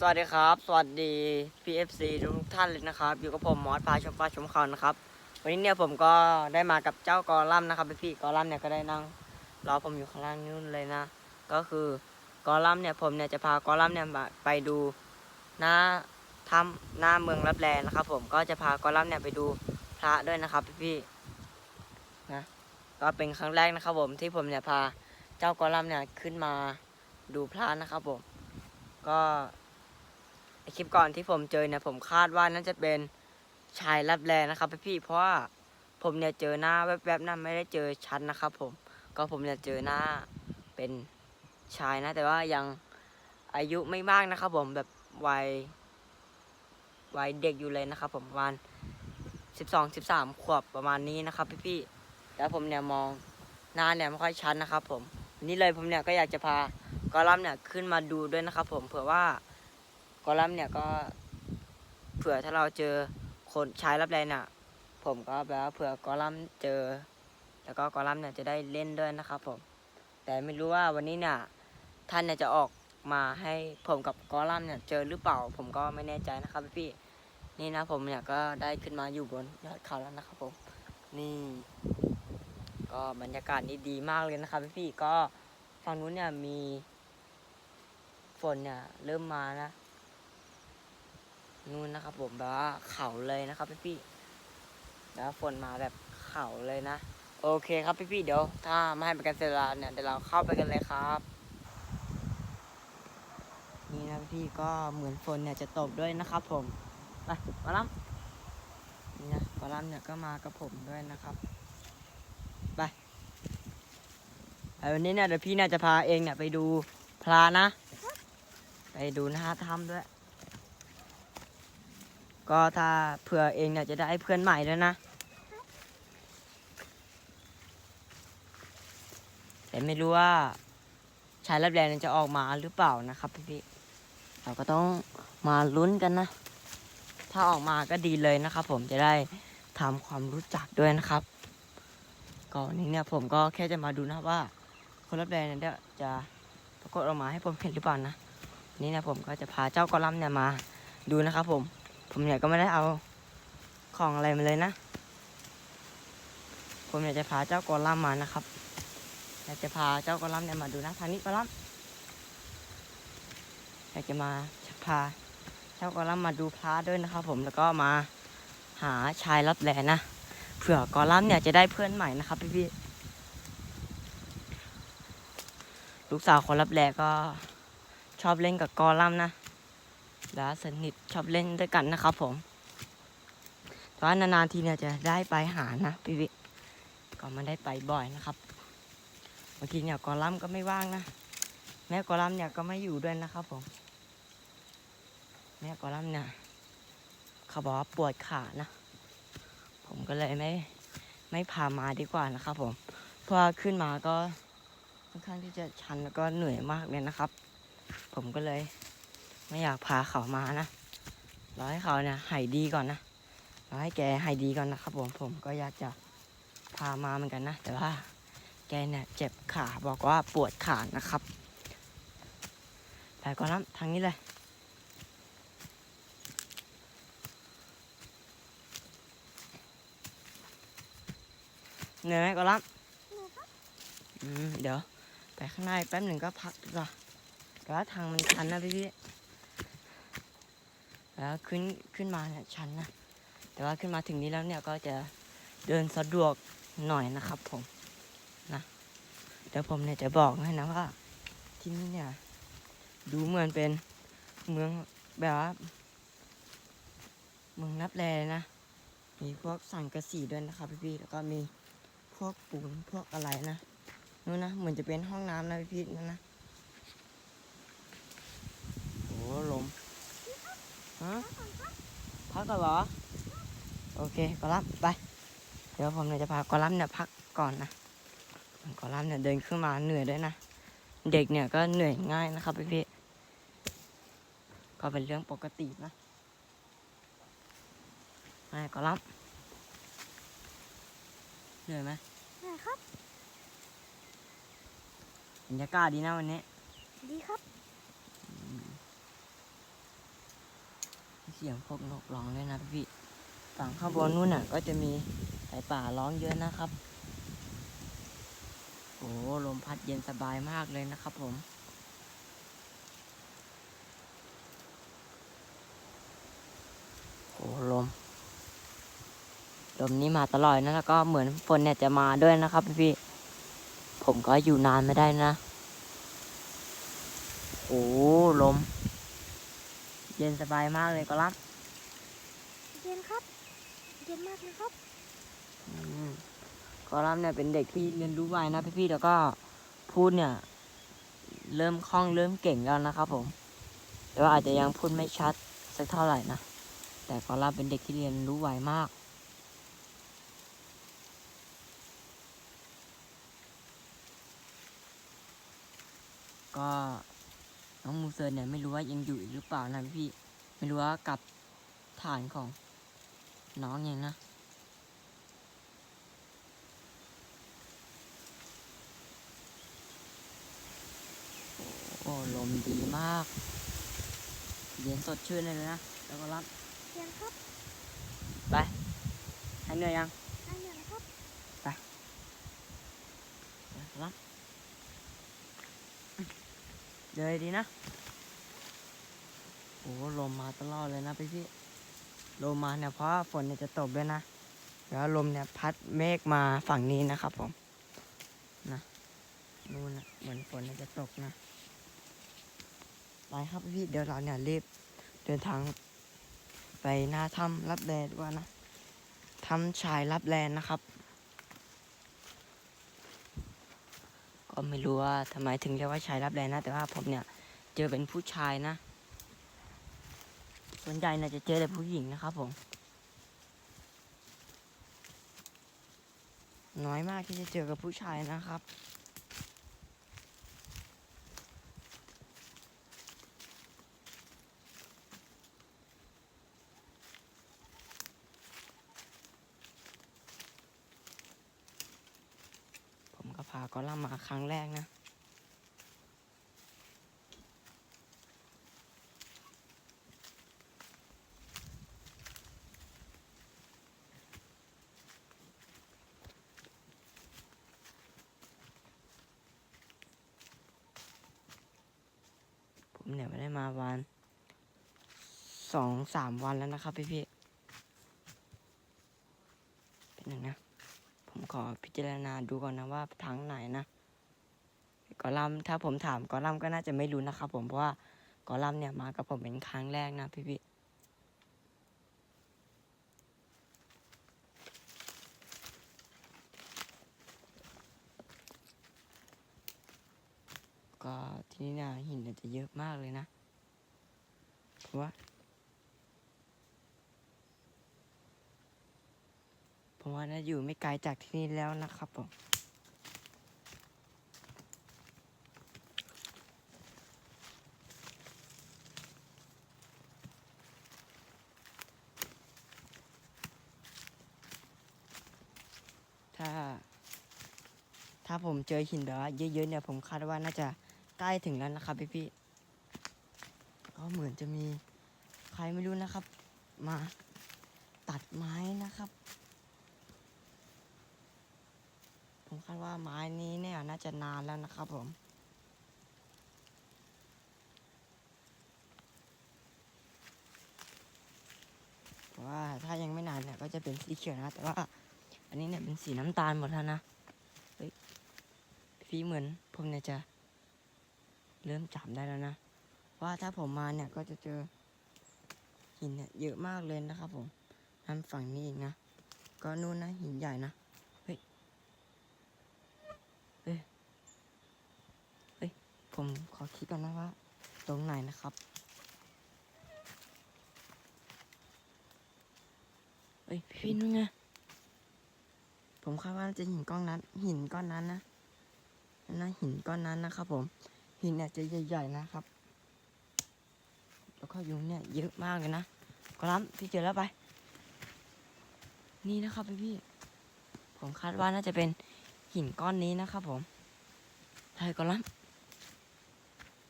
สวัสดีครับ สวัสดี PFC ทุกท่านเลยนะครับ อยู่กับผมมอสพาชมฟ้าชมเขานะครับ วันนี้เนี่ยผมก็ได้มากับเจ้ากอลัมน์นะครับพี่กอลัมน์เนี่ยก็ได้นั่งรอผมอยู่ข้างล่างนู่นเลยนะ ก็คือกอลัมน์เนี่ยผมเนี่ยจะพากอลัมน์เนี่ยไปดูหน้าถ้ำหน้าเมืองรับแลนะครับ ผมก็จะพากอลัมน์เนี่ยไปดูพระด้วยนะครับพี่ๆนะก็เป็นครั้งแรกนะครับผมที่ผมเนี่ยพาเจ้ากอลัมน์เนี่ยขึ้นมาดูพระนะครับผมก็ คลิปก่อนที่ผมเจอเนี่ยผมคาดว่าน่าจะเป็นชายรับแลนะครับพี่ๆเพราะว่าผมเนี่ยเจอหน้าแวบๆนะไม่ได้เจอชัดนะครับ ผมก็ผมเนี่ยเจอหน้าเป็นชายนะ แต่ว่ายังอายุไม่มากนะครับ ผมแบบวัยวัยเด็กอยู่เลยนะครับ ผมประมาณสิบสองสิบสามขวบประมาณนี้นะครับพี่ๆแล้วผมเนี่ยมองหน้าเนี่ยไม่ค่อยชัดนะครับ ผมนนี้เลยผมเนี่ยก็อยากจะพากอลัมเนี่ยขึ้นมาดูด้วยนะครับ ผมเผื่อว่า กอลัมน์เนี่ยก็เผื่อถ้าเราเจอคนชายรับแรงเนี่ยผมก็แบบว่าเผื่อกอลัมน์เจอ แล้วก็กอลัมน์เนี่ยจะได้เล่นด้วยนะครับผม แต่ไม่รู้ว่าวันนี้เนี่ยท่านเนี่ยจะออกมาให้ผมกับกอลัมน์เนี่ยเจอหรือเปล่า ผมก็ไม่แน่ใจนะครับพี่นี่นะผมเนี่ยก็ได้ขึ้นมาอยู่บนยอดเขาแล้วนะครับผม นี่ ก็บรรยากาศนี่ดีมากเลยนะครับพี่ๆก็ฝั่งนู้นเนี่ยมีฝนเนี่ยเริ่มมานะ นู่นนะครับ ผมแบบว่าเขาเลยนะครับพี่พี่แล้วฝนมาแบบเขาเลยนะ โอเคครับพี่พี่เดี๋ยว ถ้าไม่ให้เป็นการเสียเวลาเนี่ยเดี๋ยวเราเข้าไปกันเลยครับนี่นะพี่ก็เหมือนฝนเนี่ยจะตกด้วยนะครับ ผมไปกอลัมน์นี่นะกอลัมเนี่ยก็มากับผมด้วยนะครับแต่วันนี้เนี่ยเดี๋ยวพี่เนี่ยจะพาเองเนี่ยไปดูพระนะ ไปดูหน้าถ้ำด้วย ก็ถ้าเผื่อเองเนี่ยจะได้เพื่อนใหม่ด้วยนะ แต่ไม่รู้ว่าชายรับแรงจะออกมาหรือเปล่านะครับพี่พี่ๆเราก็ต้องมาลุ้นกันนะ ถ้าออกมาก็ดีเลยนะครับ ผมจะได้ทำความรู้จักด้วยนะครับก่อนนี้เนี่ยผมก็แค่จะมาดูนะว่า คนรับแรงเนี่ยจะปรากฏออกมาให้ผมเห็นหรือเปล่านะนี่นะผมก็จะพาเจ้ากอลัมเนี่ยมาดูนะครับผม ผมเนี่ยก็ไม่ได้เอาของอะไรมาเลยนะ ผมเนี่ยจะพาเจ้ากอลัมมานะครับอยากจะพาเจ้ากอลัมเนี่ยมาดูนะทางนี้กอลัมอยากจะมาพาเจ้ากอลัมมาดูพระด้วยนะครับ ผมแล้วก็มาหาชายรับแลนะเผื่อกอลัมเนี่ยจะได้เพื่อนใหม่นะครับพี่ๆลูกสาวคนรับแลก็ชอบเล่นกับกอลัมนะ แล้วสนิทชอบเล่นด้วยกันนะครับผมแต่ว่านานๆทีเนี่ยจะได้ไปหานะพี่วิก็ไม่ได้ไปบ่อยนะครับบางทีเนี่ยกอลัมก็ไม่ว่างนะ แม่กอลัมเนี่ยก็ไม่อยู่ด้วยนะครับผม แม่กอลัมเนี่ยเขาบอกว่าปวดขานะ ผมก็เลยไม่ไม่พามาดีกว่านะครับผม เพราะขึ้นมาก็ค่อนข้างที่จะชันแล้วก็เหนื่อยมากเลยนะครับ ผมก็เลย ไม่อยากพาเขามานะรอให้เขาเนี่ยหายดีก่อนนะรอให้แกหายดีก่อนนะครับผมผมก็อยากจะพามาเหมือนกันนะ แต่ว่าแกเนี่ยเจ็บขาบอกว่าปวดขานะครับไปก่อนนะทางนี้เลยเหนื่อยไหมก่อนละอืมเดี๋ยว ไปข้างในแป๊บหนึ่งก็พักดีกว่าแต่ว่าทางมันชันนะพี่พี่ แล้วขึ้นขึ้นมาเนี่ยชันนะ แต่ว่าขึ้นมาถึงนี้แล้วเนี่ยก็จะเดินสะดวกหน่อยนะครับ ผมนะเดี๋ยวผมเนี่ยจะบอกให้นะว่า ที่นี่เนี่ย ดูเหมือนเป็นเมืองแบบว่าเมืองนับแลเลยนะ มีพวกสังกะสีด้วยนะครับพี่พี่ๆแล้วก็มีพวกปูนพวกอะไรนะนู่นนะเหมือนจะเป็นห้องน้ำนะพี่พีทนั่นนะโอ้ลม ฮะพักก่อนเหรอ โอเคกอลัมน์ไป เดี๋ยวผมเนี่ยจะพากอลัมน์เนี่ยพักก่อนนะกอลัมน์เนี่ยเดินขึ้นมาเหนื่อยด้วยนะ เด็กเนี่ยก็เหนื่อยง่ายนะครับพี่พีทก็เป็นเรื่องปกตินะไอ้กอลัมน์เหนื่อยไหมนะครับบรรยากาศดีนะวันนี้ ดีครับ เสียงพวกนกร้องเลยนะพี่ฝั่งข้างบนนู่นน่ะ ก็จะมีสายป่าร้องเยอะนะครับโอ้ลมพัดเย็นสบายมากเลยนะครับผมโอ้ลมลมนี้มาตลอดนะแล้วก็เหมือนฝนเนี่ยจะมาด้วยนะครับพี่ผมก็อยู่นานไม่ได้นะโอ้ลม เย็นสบายมากเลยก็รับเย็นครับ เย็นมากเลยครับอืมก็รับเนี่ยเป็นเด็กที่เรียนรู้ไวนะพี่ๆแล้วก็พูดเนี่ย เริ่มคล่องเริ่มเก่งแล้วนะครับผม แต่ว่าอาจจะยังพูดไม่ชัดสักเท่าไหร่นะแต่ก็รับเป็นเด็กที่เรียนรู้ไวมากก็ น้องมูเซอร์เนี่ยไม่รู้ว่ายังอยู่อีกหรือเปล่านะพี่ ไม่รู้ว่ากลับฐานของน้องยังนะ โอ้ลมดีมาก เย็นสดชื่นเลยนะ แล้วก็รับเย็นครับ ไปให้เหนื่อยยังอันเย็นครับรับ เดินดีนะ โอ้ลมมาตลอดเลยนะพี่พี่ลมมาเนี่ยเพราะฝนเนี่ยจะตกด้วยนะ แล้วลมเนี่ยพัดเมฆมาฝั่งนี้นะครับผม นะนู่นนะเหมือนฝนเนี่ยจะตกนะ ไปครับพี่เดี๋ยวเราเนี่ยรีบเดินทางไปหน้าถ้ำรับแลดีกว่านะถ้ำชายรับแลนะครับ ก็ไม่รู้ว่าทำไมถึงเรียกว่าชายรับแรงนะ แต่ว่าผมเนี่ยเจอเป็นผู้ชายนะ ส่วนใหญ่น่าจะเจอแต่ผู้หญิงนะครับผม น้อยมากที่จะเจอกับผู้ชายนะครับ ผมก็พากอลัมน์มา ครั้งแรกนะ ผมเนี่ยไม่ได้มาวันสองสามวันแล้วนะครับพี่พี่เป็นหนึ่งนะ ผมขอพิจารณาดูก่อนนะว่าทางไหนนะ อลัมถ้าผมถามกอลัมก็น่าจะไม่รู้นะครับผมเพราะว่ากอลัมเนี่ยมากับผมเป็นครั้งแรกนะพี่พี่ก็ที่นี่นี่ยหินจะเยอะมากเลยนะเพราะว่าผมว่าน่าอยู่ไม่ไกลจากที่นี่แล้วนะครับผม ถ้า ถ้าผม เจอหินแบบว่าเยอะๆเนี่ยผมคาดว่าน่าจะใกล้ถึงแล้วนะครับพี่พี่ๆก็เหมือนจะมีใครไม่รู้นะครับ มาตัดไม้นะครับ ผมคาดว่าไม้นี้เนี่ยน่าจะนานแล้วนะครับผมว่าถ้ายังไม่นานเนี่ยก็จะเป็นสีเขียวนะ แต่ว่า อันนี้เนี่ยเป็นสีน้ำตาลหมดแล้วนะ ฟีเหมือนผมเนี่ยจะเริ่มจับได้แล้วนะ ว่าถ้าผมมาเนี่ยก็จะเจอหินเนี่ยเยอะมากเลยนะครับผมทางฝั่งนี้อีกนะ ก็นู่นนะหินใหญ่นะ เฮ้ย เฮ้ย เฮ้ย ผมขอคิดก่อนนะว่า ตรงไหนนะครับ เฮ้ย พี่นู่นไง ผมคาดว่าน่าจะหินก้อนนั้น หินก้อนนั้นนะ นั่นนะหินก้อนนั้นนะครับ ผมหินเนี่ยจะใหญ่ๆนะครับ แล้วก็ยุงเนี่ยเยอะมากเลยนะก็ล้ำพี่เจอแล้วไป นี่นะครับพี่พี่ผมคาดว่าน่าจะเป็นหินก้อนนี้นะครับ ผมใช่ก็ล้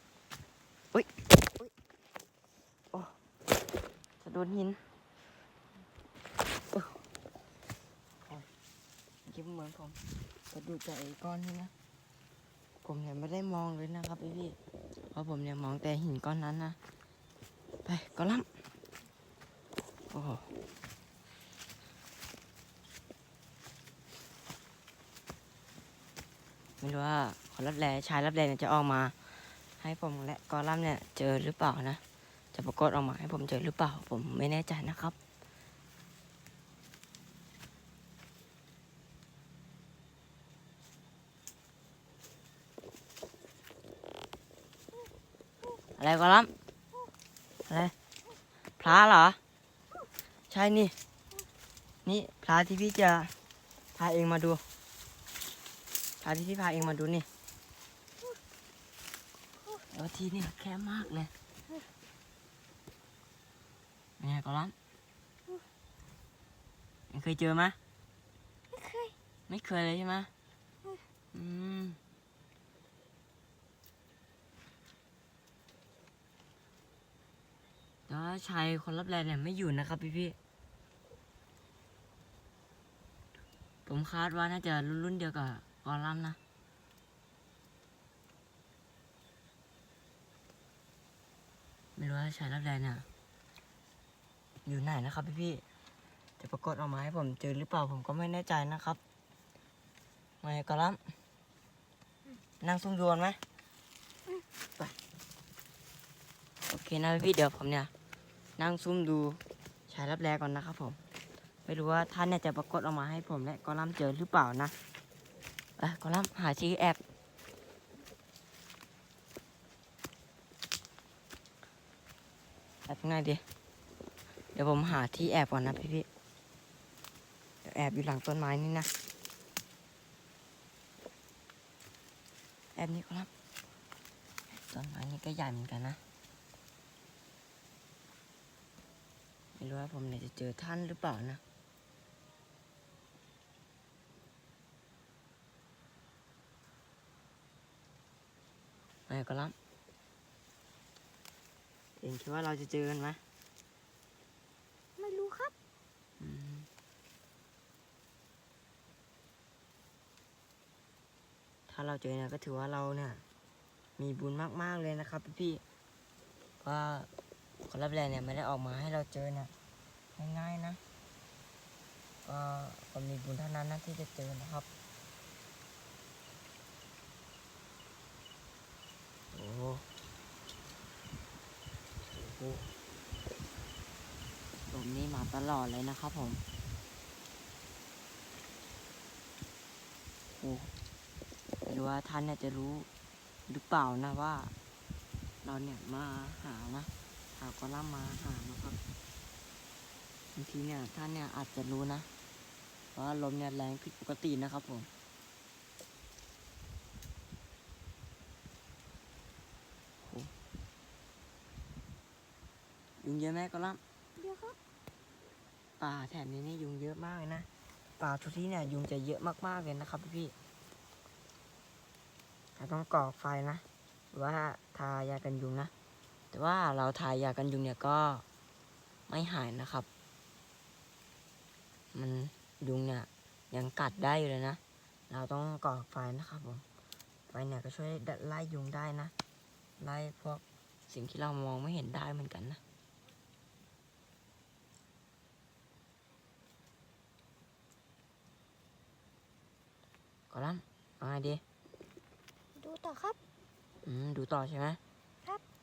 ำอุ้ยอุ้ยโอ้สะโดนหินยิ้มเหมือนผมกระดูกจไอ้ก้อนนี้นะ ผมเนี่ยไม่ได้มองเลยนะครับพี่พี่เพราะผมเนี่ยมองแต่หินก้อนนั้นนะ ไปก็ล้ำโอ้ไม่รู้ว่าคนรับแลชายรับแลเนี่ยจะออกมา ให้ผมและกอลัมเนี่ยเจอหรือเปล่านะ จะปรากฏออกมาให้ผมเจอหรือเปล่า ผมไม่แน่ใจนะครับ อะไรกอลัมน์อะไรพระเหรอ ใช่นี่ นี่พระที่พี่จะพาเองมาดูพระที่พี่พาเองมาดูนี่แล้วที่นี่แคบมากเลยเป็นไงกอลัมน์ยังเคยเจอไหมไม่เคย ไม่เคยเลยใช่ไหม แต่ว่าชายคนรับแรงเนี่ยไม่อยู่นะครับพี่พี่ผมคาดว่าน่าจะรุ่นรุ่นเดียวกับกอลัมนะ ไม่รู้ว่าชายรับแรงเนี่ยอยู่ไหนนะครับพี่พี่จะปรากฏออกมาให้ผมเจอหรือเปล่าผมก็ไม่แน่ใจนะครับไงกอลัมนั่งซุ่มโยนไหมไปโอเคนะพี่เดี๋ยวผมเนี่ย นั่งซุ่มดูชายรับแลก่อนนะครับผม ไม่รู้ว่าท่านเนี่ยจะปรากฏออกมาให้ผมและกอลัมเจอหรือเปล่านะเอ้ยกอลัมหาชี้แอบแอบยังไงดี เดี๋ยวผมหาที่แอบก่อนนะพี่พี่แอบอยู่หลังต้นไม้นี่นะ แอบนี่กอลัมต้นไม้นี่ก็ใหญ่เหมือนกันนะ ไม่รู้ว่าผมเนี่ยจะเจอท่านหรือเปล่านะไงก็รับเองคิดว่าเราจะเจอกันไหมไม่รู้ครับอืมถ้าเราเจอเนี่ยก็ถือว่าเราเนี่ย มีบุญมาก ๆ เลยนะครับพี่ๆเพราะว่า คนรับแรงเนี่ยไม่ได้ออกมาให้เราเจอเนี่ยง่ายๆนะก็คนมีบุญเท่านั้นนะที่จะเจอนะครับโอ้โหลมนี่มาตลอดเลยนะครับผมโอ้ไม่รู้ว่าท่านเนี่ยจะรู้หรือเปล่านะว่า เราเนี่ยมาหานะ หาก็ล่ามาหานะครับบางทีเนี่ยท่านเนี่ยอาจจะรู้นะว่าลมเนี่ยแรงผิดปกตินะครับผมยุงเยอะไหมก็ล่ำเดี๋ยวครับ ป่าแถบนี้นี่ยุงเยอะมากเลยนะ ป่าทุกที่เนี่ยยุงจะเยอะมากๆเลยนะครับพี่ๆเราต้องก่อไฟนะ หรือว่าทายากันยุงนะ แต่ว่าเราทายากันยุงเนี่ยก็ไม่หายนะครับ มันยุงเนี่ยยังกัดได้อยู่เลยนะ เราต้องก่อไฟนะครับผม ไฟเนี่ยก็ช่วยไล่ยุงได้นะ ไล่พวกสิ่งที่เรามองไม่เห็นได้เหมือนกันนะก่อนล่ำเอาไงดี ดูต่อครับ อืม ดูต่อใช่ไหมครับ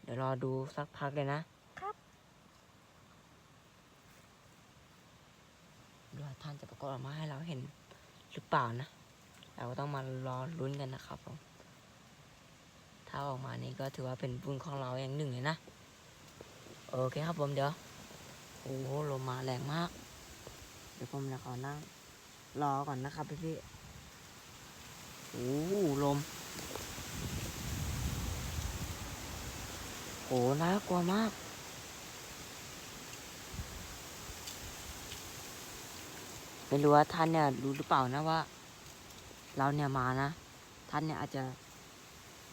เดี๋ยวรอดูสักพักเลยนะครับดูว่าท่านจะปรากฏออกมาให้เราเห็นหรือเปล่านะ เราก็ต้องมารอลุ้นกันนะครับผม ถ้าออกมานี่ก็ถือว่าเป็นบุญของเราอย่างหนึ่งเลยนะ โอเคครับผมเดี๋ยว โอ้โหลมมาแรงมาก เดี๋ยวผมจะขอนั่งรอก่อนนะครับพี่พี่ๆโอ้โหลม โหน่ากลัวมาก ไม่รู้ว่าท่านเนี่ยรู้หรือเปล่านะว่า เราเนี่ยมานะ ท่านเนี่ยอาจจะ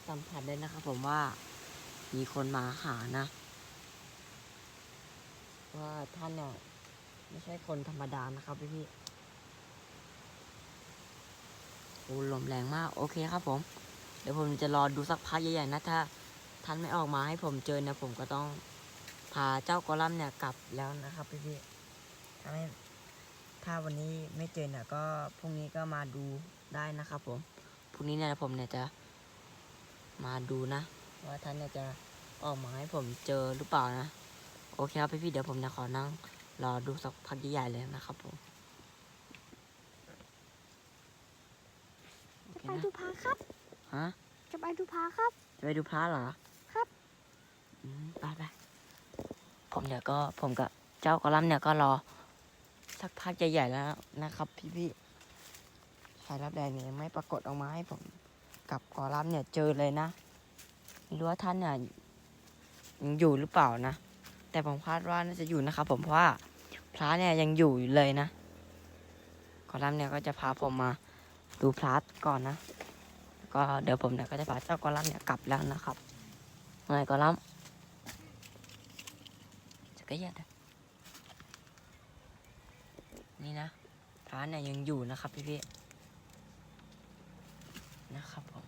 สัมผัสได้นะครับผมว่ามีคนมาหานะ ว่าท่านเนี่ยไม่ใช่คนธรรมดานะครับพี่พี่โอ้ลมแรงมาก โอเคครับผม เดี๋ยวผมจะรอดูสักพักใหญ่ๆนะถ้า ท่านไม่ออกมาให้ผมเจอเนี่ยผมก็ต้องพาเจ้ากอลัมน์เนี่ยกลับแล้วนะครับพี่พี่ถ้าไม่ถ้าวันนี้ไม่เจอเนี่ยก็พรุ่งนี้ก็มาดูได้นะครับผมพรุ่งนี้เนี่ยผมเนี่ยจะมาดูนะ ว่าท่านเนี่ยจะออกมาให้ผมเจอหรือเปล่านะ โอเคครับพี่ๆเดี๋ยวผมจะขอนั่งรอดูสักพักใหญ่ๆเลยนะครับผมโอจะเคไปนะดูพาครับฮะจะไปดูพาครับจะไปดูพระเหรอครับอืม ไปไปผมเดี๋ยวก็ผมกับเจ้ากอลัมเนี่ยก็รอ สักพักใหญ่ๆแล้วนะครับ พี่ๆสายรับแดงเนี่ยไม่ปรากฏออกมาให้ผมกับกอลัมเนี่ยเจอเลยนะไม่รู้ว่าท่านเนี่ยยังอยู่หรือเปล่านะ แต่ผมคาดว่าน่าจะอยู่นะครับผมเพราะว่าพระเนี่ยยังอยู่อยู่เลยนะกอลัมเนี่ยก็จะพาผมมาดูพระก่อนนะ ก็เดี๋ยวผมเนี่ยก็จะพาเจ้ากอลัมเนี่ยกลับแล้วนะครับไงกอลัม กระเยียดอะนี่นะพระเนี่ยยังอยู่นะครับพี่พี่นะครับผม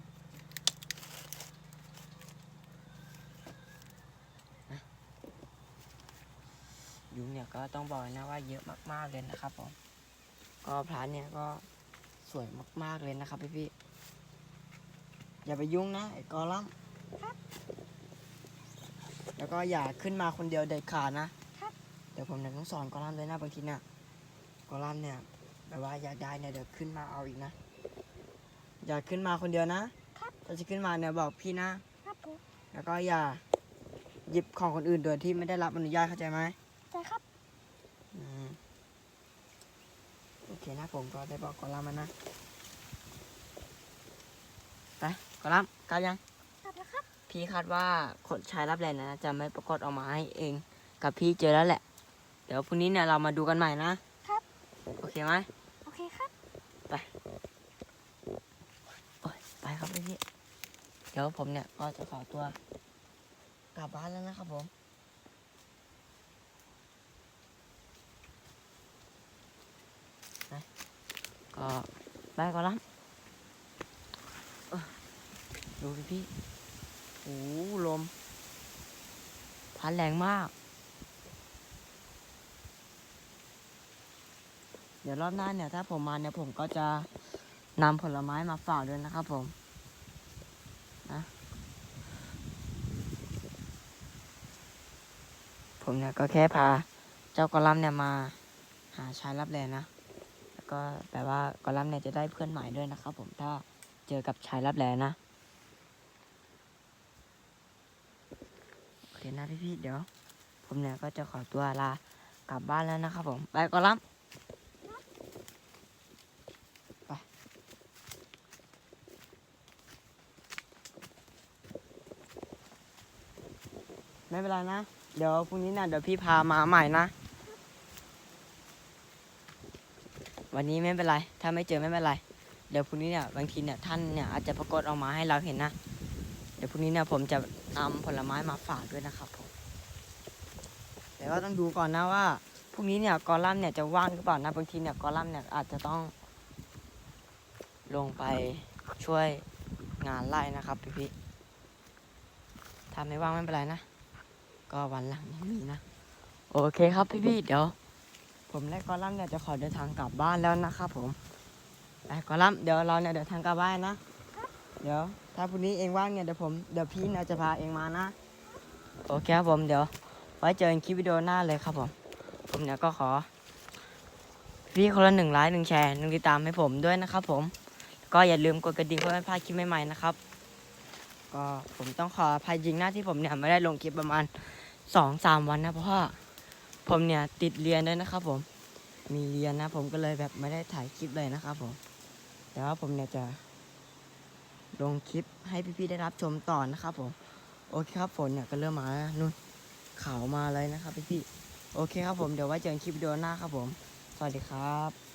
ยุงเนี่ยก็ต้องบอกนะว่าเยอะมากๆเลยนะครับผมก็พระเนี่ยก็สวยมากๆเลยนะครับพี่พี่อย่าไปยุ่งนะไอ้กอลัม แล้วก็อย่าขึ้นมาคนเดียวเด็ดขาดนะเดี๋ยวผมเนี่ยต้องสอนกอลัมน์ด้วยนะบางทีเนี่ยกอลัมน์เนี่ยแบบว่าอยากได้เนี่ยเดี๋ยวขึ้นมาเอาอีกนะ อย่าขึ้นมาคนเดียวนะถ้าจะขึ้นมาเนี่ยบอกพี่นะครับผมแล้วก็อย่าหยิบของคนอื่นโดยที่ไม่ได้รับอนุญาตเข้าใจไหมใช่ครับอืมโอเคนะผมก็ได้บอกกอลัมน์มานะไปกอลัมน์กลับยัง พี่คาดว่าคนชายรับแรงนะจะไม่ปรากฏออกมาให้เอง กับพี่เจอแล้วแหละ เดี๋ยวพรุ่งนี้เนี่ยเรามาดูกันใหม่นะครับ โอเคไหมโอเคครับโอ้ยไปครับพี่พี่เดี๋ยวผมเนี่ยก็จะขอตัวกลับบ้านแล้วนะครับผมไปก็ไปก่อนละเอ้อดูพี่พี่ โอ้ลม พัดแรงมาก เดี๋ยวรอบหน้าเนี่ย ถ้าผมมาเนี่ยผมก็จะนำผลไม้มาฝากด้วยนะครับผมนะผมเนี่ยก็แค่พาเจ้ากอลัมเนี่ยมาหาชายรับแลนะ แล้วก็แปลว่ากอลัมเนี่ยจะได้เพื่อนใหม่ด้วยนะครับผมถ้าเจอกับชายรับแลนะ โอเคนะพี่ๆเดี๋ยว ผมเนี่ยก็จะขอตัวลากลับบ้านแล้วนะครับผมไปก่อนลัมน์ไม่เป็นไรนะ เดี๋ยวพรุ่งนี้นะเดี๋ยวพี่พามาใหม่นะ วันนี้ไม่เป็นไร ถ้าไม่เจอไม่เป็นไร เดี๋ยวพรุ่งนี้เนี่ยบางทีเนี่ยท่านเนี่ยอาจจะปรากฏออกมาให้เราเห็นนะ ดี๋ยวพรุ่งนี้เนี่ยผมจะนำผลไม้มาฝากด้วยนะครับผมแต่ว่าต้องดูก่อนนะว่าพรุ่งนี้เนี่ยกอลัมน์เนี่ยจะว่างหรือเปล่านะบางทีเนี่ยกอลัมน์เนี่ยอาจจะต้อง ลงไปช่วยงานไล่นะครับพี่พี่ๆถ้าไม่ว่างไม่เป็นไรนะ ก็วันหลังยังมีนะ โอเคครับพี่ๆเดี๋ยว ผมและกอลัมน์เนี่ยจะขอเดินทางกลับบ้านแล้วนะครับผมไปกอลัมน์เดี๋ยวเราเนี่ยเดินทางกลับบ้านนะ เดี๋ยว ถ้าพรุ่งนี้เองว่างเนี่ยเดี๋ยวผมเดี๋ยวพี่เนี่ยจะพาเองมานะ โอเคครับผมเดี๋ยว ไว้เจอกันคลิปวิดีโอหน้าเลยครับผม ผมเนี่ยก็ขอ พี่คนละหนึ่งไลค์หนึ่งแชร์หนึ่งติดตามให้ผมด้วยนะครับผม ก็อย่าลืมกดกระดิ่งเพื่อไม่พลาดคลิปใหม่ๆนะครับ ก็ผมต้องขออภัยจริงหน้าที่ผมเนี่ยไม่ได้ลงคลิปประมาณสองสามวันนะเพราะว่าผมเนี่ยติดเรียนด้วยนะครับผม มีเรียนนะผมก็เลยแบบไม่ได้ถ่ายคลิปเลยนะครับผม แต่ว่าผมเนี่ยจะ ลงคลิปให้พี่ๆได้รับชมต่อนะครับผมโอเคครับฝนเนี่ยก็เริ่มมาแล้วนู่นขาวมาเลยนะครับพี่ๆโอเคครับผมเดี๋ยวไว้เจอกันคลิปวิดีโอหน้าครับผม สวัสดีครับ